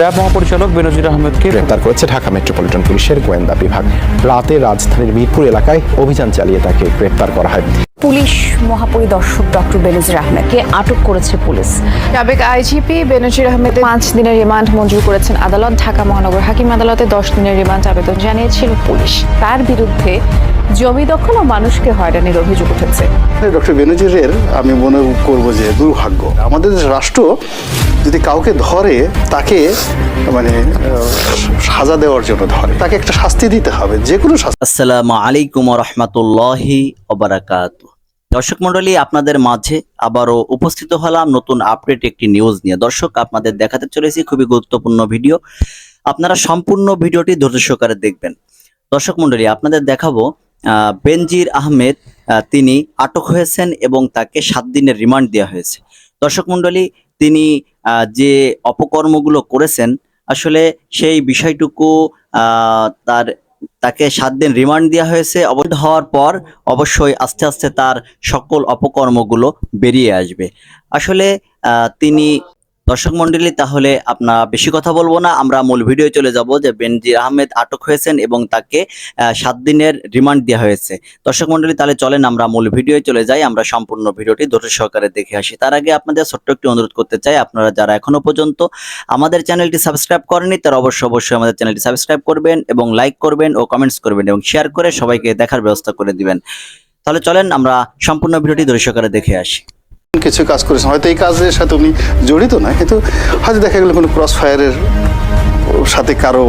RAB মহাপরিচালক বেনজির আহমেদকে গ্রেপ্তার করেছে ঢাকা মেট্রোপলিটন পুলিশের গোয়েন্দা বিভাগ। রাতে রাজধানীর মিরপুর এলাকায় অভিযান চালিয়ে তাকে গ্রেপ্তার করা হয়। পুলিশ মহাপরিদর্শক ডক্টর বেনজির আহমেদকে আটক করেছে পুলিশ। সাবেক আইজিপি বেনজির আহমেদের পাঁচ দিনের রিমান্ড মঞ্জুর করেছেন আদালত। ঢাকা মহানগর হাকিম আদালতে দশ দিনের রিমান্ড আবেদন জানিয়েছিল পুলিশ। তার বিরুদ্ধে জমি দখল ও মানুষকে হয়রানির অভিযোগ উঠেছে। ডক্টর বেনজিরের আমি মনে করব যে দুর্ভাগ্য। আমাদের রাষ্ট্র যদি কাউকে ধরে তাকে মানে সাজা দেওয়ার জন্য ধরে তাকে একটা শাস্তি দিতে হবে যে কোনো শাস্তি। আসসালামু আলাইকুম রহমতুল্লাহি ওবারাকাত দর্শক মন্ডলী আপনাদের মাঝে আবারও উপস্থিত হলাম নতুন আপডেট একটি নিউজ নিয়ে। দর্শক আপনাদের দেখাতে চলেছি খুবই গুরুত্বপূর্ণ ভিডিও আপনারা সম্পূর্ণ ভিডিওটি ধৈর্য সহকারে দেখবেন। দর্শক মন্ডলী আপনাদের দেখাবো বেনজির আহমেদ আহ, তিনি আটক হয়েছেন এবং তাকে সাত দিনের রিমান্ড দেওয়া হয়েছে। দর্শক মন্ডলী তিনি যে অপকর্মগুলো করেছেন আসলে সেই বিষয়টুকু তার তাকে সাত দিন রিমান্ড দেওয়া হয়েছে। অবৈধ হওয়ার পর অবশ্যই আস্তে আস্তে তার সকল অপকর্মগুলো বেরিয়ে আসবে। আসলে তিনি দর্শক মন্ডলী, তাহলে আপনার বেশি কথা বলব না। আমরা মূল ভিডিও চলে যাব যে বেনজির আহমেদ আটক হয়েছেন এবং তাকে সাত দিনের রিমান্ড দেওয়া হয়েছে। দর্শক মন্ডলী, তাহলে চলেন আমরা মূল ভিডিও চলে যাই। আমরা সম্পূর্ণ ভিডিওটি ধৈর্য সহকারে দেখে আসি। তার আগে আপনাদের ছোট্ট একটি অনুরোধ করতে চাই, আপনারা যারা এখনও পর্যন্ত আমাদের চ্যানেলটি সাবস্ক্রাইব করেনি তারা অবশ্যই অবশ্যই আমাদের চ্যানেলটি সাবস্ক্রাইব করবেন এবং লাইক করবেন ও কমেন্টস করবেন এবং শেয়ার করে সবাইকে দেখার ব্যবস্থা করে দিবেন। তাহলে চলেন আমরা সম্পূর্ণ ভিডিওটি সহকারে দেখে আসি। কিছু কাজ করেছেন। হয়তো এই কাজের সাথে উনি জড়িত না, কিন্তু হয়তো দেখা গেল কোনো ক্রস ফায়ারের সাথে কারও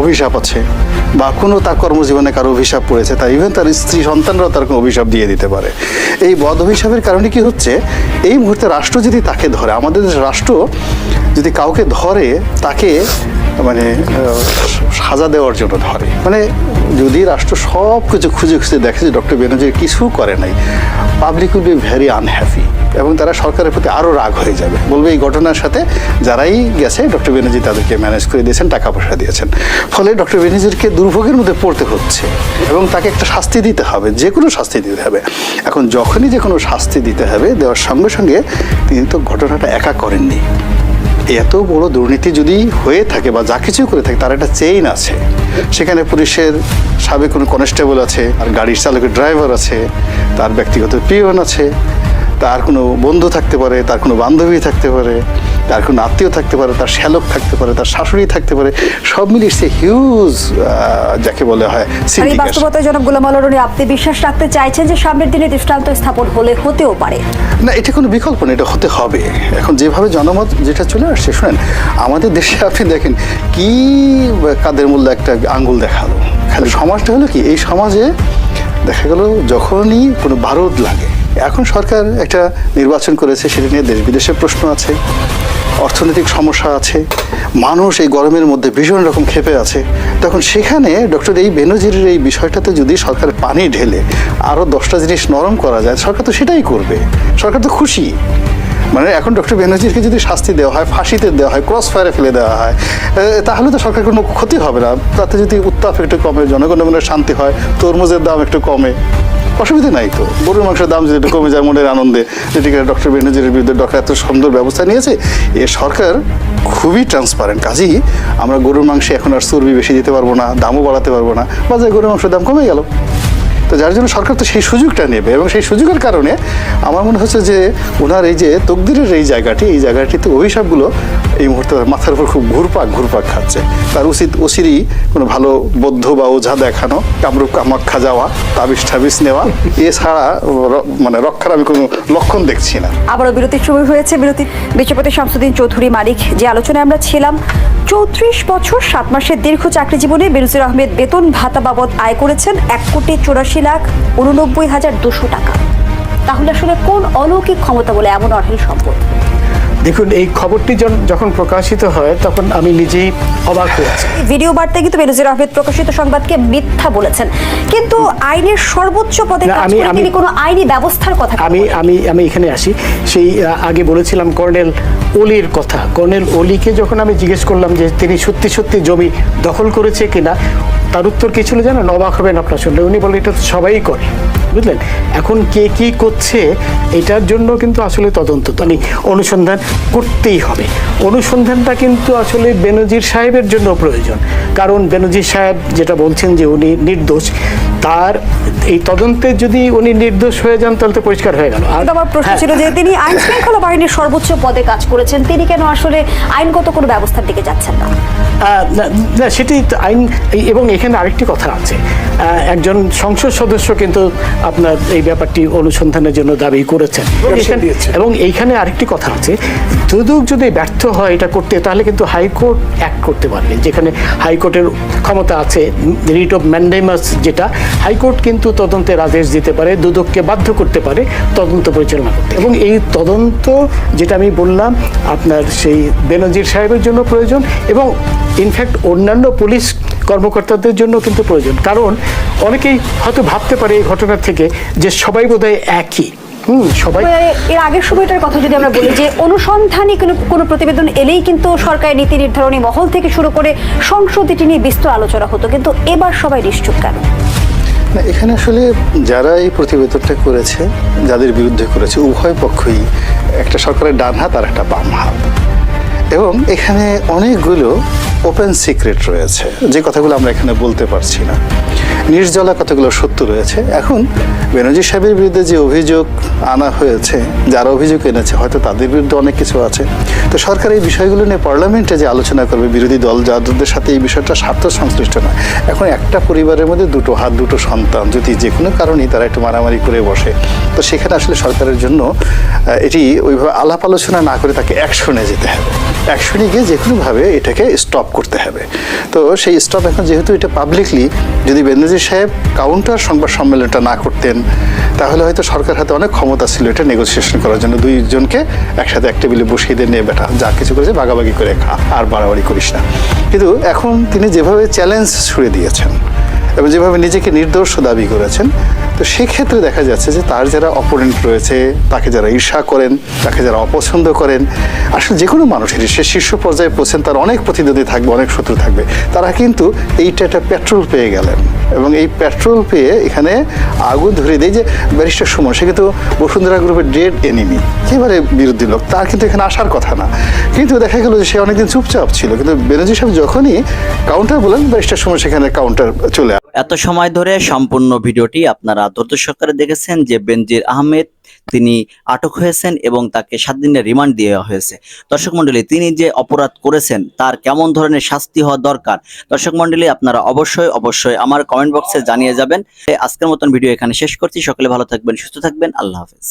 অভিশাপ আছে বা কোনো তার কর্মজীবনে কারও অভিশাপ পড়েছে তার ইভেন তার স্ত্রী সন্তানরাও তার কোনো অভিশাপ দিয়ে দিতে পারে। এই বদ অভিশাপের কারণে কি হচ্ছে? এই মুহূর্তে রাষ্ট্র যদি তাকে ধরে, আমাদের রাষ্ট্র যদি কাউকে ধরে, তাকে মানে সাজা দেওয়ার জন্য ধরে। মানে যদি রাষ্ট্র সব কিছু খুঁজে খুঁজে দেখে যে ডক্টর বেনজির কিছু করে নাই public will be very unhappy এবং তারা সরকারের প্রতি আরও রাগ হয়ে যাবে। বলবে এই ঘটনার সাথে যারাই গেছে, ডক্টর বেনজির তাদেরকে ম্যানেজ করে দিয়েছেন, টাকা পয়সা দিয়েছেন। ফলে ডক্টর বেনজিরকে দুর্ভোগের মধ্যে পড়তে হচ্ছে এবং তাকে একটা শাস্তি দিতে হবে, যে কোনো শাস্তি দিতে হবে। এখন যখনই যে কোনো শাস্তি দিতে হবে, দেওয়ার সঙ্গে সঙ্গে তিনি তো ঘটনাটা একা করেননি। এত বড় দুর্নীতি যদি হয়ে থাকে বা যা কিছু করে থাকে, তার একটা চেইন আছে। সেখানে পুলিশের সাবেক কোনো কনস্টেবল আছে, আর গাড়ির চালকের ড্রাইভার আছে, তার ব্যক্তিগত পিয়ন আছে। তার কোনো বন্ধু থাকতে পারে তার কোনো বান্ধবী থাকতে পারে তার কোনো আত্মীয় থাকতে পারে তার শ্যালক থাকতে পারে তার শাশুড়ি থাকতে পারে সব মিলিয়ে সে হিউজ যাকে বলে হয় আর এই। বাস্তবতায় জনাব গোলাম আলোরনি আপনি বিশ্বাস রাখতে চাইছেন যে সামনের দিনে দৃষ্টান্ত স্থাপন হলে হতেও পারে না এটা কোনো বিকল্প না এটা হতে হবে এখন যেভাবে জনমত যেটা চলে আসছে শুনেন আমাদের দেশে আপনি দেখেন কি কাদের মূল্য একটা আঙ্গুল দেখাল খালি সমাজটা হলো কি এই সমাজে দেখা গেল যখনই কোনো বারোদ লাগে এখন সরকার একটা নির্বাচন করেছে, সেটা নিয়ে দেশ বিদেশের প্রশ্ন আছে, অর্থনৈতিক সমস্যা আছে, মানুষ এই গরমের মধ্যে ভীষণ রকম ক্ষেপে আছে। তখন সেখানে ডক্টর এই বেনজিরের এই বিষয়টাতে যদি সরকার পানি ঢেলে আরও দশটা জিনিস নরম করা যায়, সরকার তো সেটাই করবে। সরকার তো খুশি। মানে এখন ডক্টর বেনজিরকে যদি শাস্তি দেওয়া হয়, ফাঁসিতে দেওয়া হয়, ক্রস ফায়ারে ফেলে দেওয়া হয় তাহলে তো সরকার কোনো ক্ষতি হবে না। তাতে যদি উত্তাপ একটু কমে, জনগণের মনে শান্তি হয়, তরমুজের দাম একটু কমে। অসুবিধা নাই তো। গরুর মাংসের দাম যদি কমে যায় মনের আনন্দে যেটিকে ডক্টর ব্যানার্জির বিরুদ্ধে ডক্টর এত সুন্দর ব্যবস্থা নিয়েছে, এ সরকার খুবই ট্রান্সপারেন্ট কাজেই আমরা গরুর মাংসে এখন আর চর্বি বেশি দিতে পারব না, দামও বাড়াতে পারব না, বাজারে গরুর মাংসের দাম কমে গেল। তো যার জন্য সরকার তো সেই সুযোগটা নেবে এবং সেই সুযোগের কারণে আমার মনে হচ্ছে যে ওনার এই যে তকদিরের এই জায়গাটি, এই জায়গাটিতে অভিশাপগুলো এই মুহূর্তে মাথার উপর খুব ঘুরপাক ঘুরপাক খাচ্ছে। তার উচিত অচিরই কোনো ভালো বৌদ্ধ বা ওঝা দেখানো, কামরূপ কামাখ্যা যাওয়া, তাবিজ ঠাবিজ নেওয়া। এছাড়া মানে রক্ষার আমি কোনো লক্ষণ দেখছি না। আবারও বিরতির সময় হয়েছে। বিরতি বিচারপতি শামসুদ্দিন চৌধুরী মালিক, যে আলোচনায় আমরা ছিলাম চৌত্রিশ বছর, সাত মাসের দীর্ঘ চাকরি জীবনে বেনজির আহমেদ বেতন ভাতা বাবদ আয় করেছেন এক কোটি চুরাশি লাখ উননব্বই হাজার দুশো টাকা। তাহলে আসলে কোন অলৌকিক ক্ষমতা বলে এমন অঢেল সম্পদ? দেখুন এই খবরটি যখন প্রকাশিত হয় তখন আমি নিজেই অবাক হয়েছি ভিডিও বার্তায় কিন্তু বেনজির আহমেদ প্রকাশিত সংবাদকে মিথ্যা বলেছেন। কিন্তু আইনের সর্বোচ্চ পদে কাজ আমি- করে আমি- তিনি কোনো আইনি ব্যবস্থার কথা আমি আমি আমি এখানে আসি। সেই আগে বলেছিলাম কর্নেল ওলির কথা। কর্নেল ওলিকে যখন আমি জিজ্ঞেস করলাম যে তিনি সত্যি সত্যি জমি দখল করেছে কিনা তার উত্তর কি ছিল জানেন? অবাক হবেন আপনার শুনলে। উনি বলেন এটা তো সবাই করে। বুঝলেন? এখন কে কি করছে, এটার জন্য কিন্তু আসলে তদন্ত। মানে অনুসন্ধান করতেই হবে। অনুসন্ধানটা কিন্তু আসলে বেনজির সাহেবের জন্য প্রয়োজন। কারণ বেনজির সাহেব যেটা বলছেন যে উনি নির্দোষ, তার এই তদন্তে যদি উনি নির্দোষ হয়ে যান তাহলে তো পরিষ্কার হয়ে গেল। আর আমার প্রশ্ন হ্যাঁ, ছিল যে তিনি আইন শৃঙ্খলা বাহিনীর সর্বোচ্চ পদে কাজ করেছেন তিনি কেন আসলে আইনগত কোনো ব্যবস্থার দিকে যাচ্ছেন না? না- সেটি তো আইন এবং এখানে আরেকটি কথা আছে। একজন সংসদ সদস্য কিন্তু আপনার এই ব্যাপারটি অনুসন্ধানের জন্য দাবি করেছেন। এবং এবং এইখানে আরেকটি কথা আছে। দুদক যদি ব্যর্থ হয় এটা করতে তাহলে কিন্তু হাইকোর্ট অ্যাক্ট করতে পারবে। যেখানে হাইকোর্টের ক্ষমতা আছে রিট অফ ম্যান্ডেমাস যেটা হাইকোর্ট কিন্তু তদন্তের আদেশ দিতে পারে, দুদককে বাধ্য করতে পারে তদন্ত পরিচালনা করতে। এবং এই তদন্ত যেটা আমি বললাম, আপনার সেই বেনজির সাহেবের জন্য প্রয়োজন এবং ইনফ্যাক্ট অন্যান্য পুলিশ কর্মকর্তাদের জন্য কিন্তু প্রয়োজন। কারণ অনেকেই হয়তো ভাবতে পারে এই ঘটনা থেকে যে সবাই বোধহয় একই। সবাই এর আগের সময়টার কথা যদি আমরা বলি যে অনুসন্ধানী কোনো কোনো প্রতিবেদন এলেই কিন্তু সরকারি নীতি নির্ধারণী মহল থেকে শুরু করে সংসদ এটি নিয়ে বিস্তর আলোচনা হতো। কিন্তু এবার সবাই নিশ্চুপ কেন? এখানে আসলে যারা এই প্রতিবেদনটা করেছে, যাদের বিরুদ্ধে করেছে, উভয় পক্ষই একটা সরকারের ডান হাত আর একটা বাম হাত। এবং এখানে অনেকগুলো ওপেন সিক্রেট রয়েছে, যে কথাগুলো আমরা এখানে বলতে পারছি না। নির্জলা কতগুলো সত্য রয়েছে? এখন বেনজির সাহেবের বিরুদ্ধে যে অভিযোগ আনা হয়েছে, যারা অভিযোগ এনেছে, হয়তো তাদের বিরুদ্ধে অনেক কিছু আছে। তো সরকার এই বিষয়গুলো নিয়ে পার্লামেন্টে যে আলোচনা করবে, বিরোধী দল যাদের সাথে এই বিষয়টা স্বার্থ সংশ্লিষ্ট নয়। এখন একটা পরিবারের মধ্যে দুটো হাত, দুটো সন্তান, যদি যে কোনো কারণেই তারা একটু মারামারি করে বসে, তো সেখানে আসলে সরকারের জন্য এটি ওইভাবে আলাপ আলোচনা না করে তাকে অ্যাকশনে যেতে হবে। অ্যাকশনে গিয়ে যে কোনোভাবে এটাকে স্টপ করতে হবে। তো সেই স্টপ এখন যেহেতু এটা পাবলিকলি যদি বেনজির সাহেব কাউন্টার সংবাদ সম্মেলনটা না করতেন, তাহলে হয়তো সরকার হাতে অনেক ক্ষমতা ছিল এটা নেগোসিয়েশন করার জন্য। দুইজনকে একসাথে এক টেবিলে বসিয়ে দিয়ে নিয়ে বেটা, যা কিছু করেছে ভাগাভাগি করে খা, আর বাড়াবাড়ি করিস না। কিন্তু এখন তিনি যেভাবে চ্যালেঞ্জ ছুড়ে দিয়েছেন এবং যেভাবে নিজেকে নির্দোষ দাবি করেছেন তো সেক্ষেত্রে দেখা যাচ্ছে যে তার যারা অপোনেন্ট রয়েছে, তাকে যারা ঈর্ষা করেন, তাকে যারা অপছন্দ করেন, আসলে যে কোনো মানুষেরই, সে শীর্ষ পর্যায়ে পৌঁছেন, তার অনেক প্রতিদ্বন্দ্বী থাকবে, অনেক শত্রু থাকবে। তারা কিন্তু এইটা একটা পেট্রোল পেয়ে গেলেন। এবং এই পেট্রোল পেয়ে এখানে আগুন ধরে দেয় যে, ব্যারিস্টার সুমন, সে কিন্তু বসুন্ধরা গ্রুপের ডেড এনিমি একেবারে বিরোধী লোক, তার কিন্তু এখানে আসার কথা না। কিন্তু দেখা গেল যে সে অনেকদিন চুপচাপ ছিল, কিন্তু বেনজি সাহেব যখনই কাউন্টার বলেন, ব্যারিস্টার সুমন সেখানে কাউন্টার চলে। এত সময় ধরে সম্পূর্ণ ভিডিওটি আপনারা ধৈর্য সহকারে দেখেছেন যে বেনজির আহমেদ তিনি আটক হয়েছেন এবং তাকে সাত দিনের রিমান্ড দেওয়া হয়েছে। দর্শক মন্ডলী তিনি যে অপরাধ করেছেন তার কেমন ধরনের শাস্তি হওয়া দরকার? দর্শক মন্ডলী আপনারা অবশ্যই অবশ্যই আমার কমেন্ট বক্সে জানিয়ে যাবেন। আজকের মতন ভিডিও এখানে শেষ করছি। সকলে ভালো থাকবেন, সুস্থ থাকবেন। আল্লাহ হাফেজ।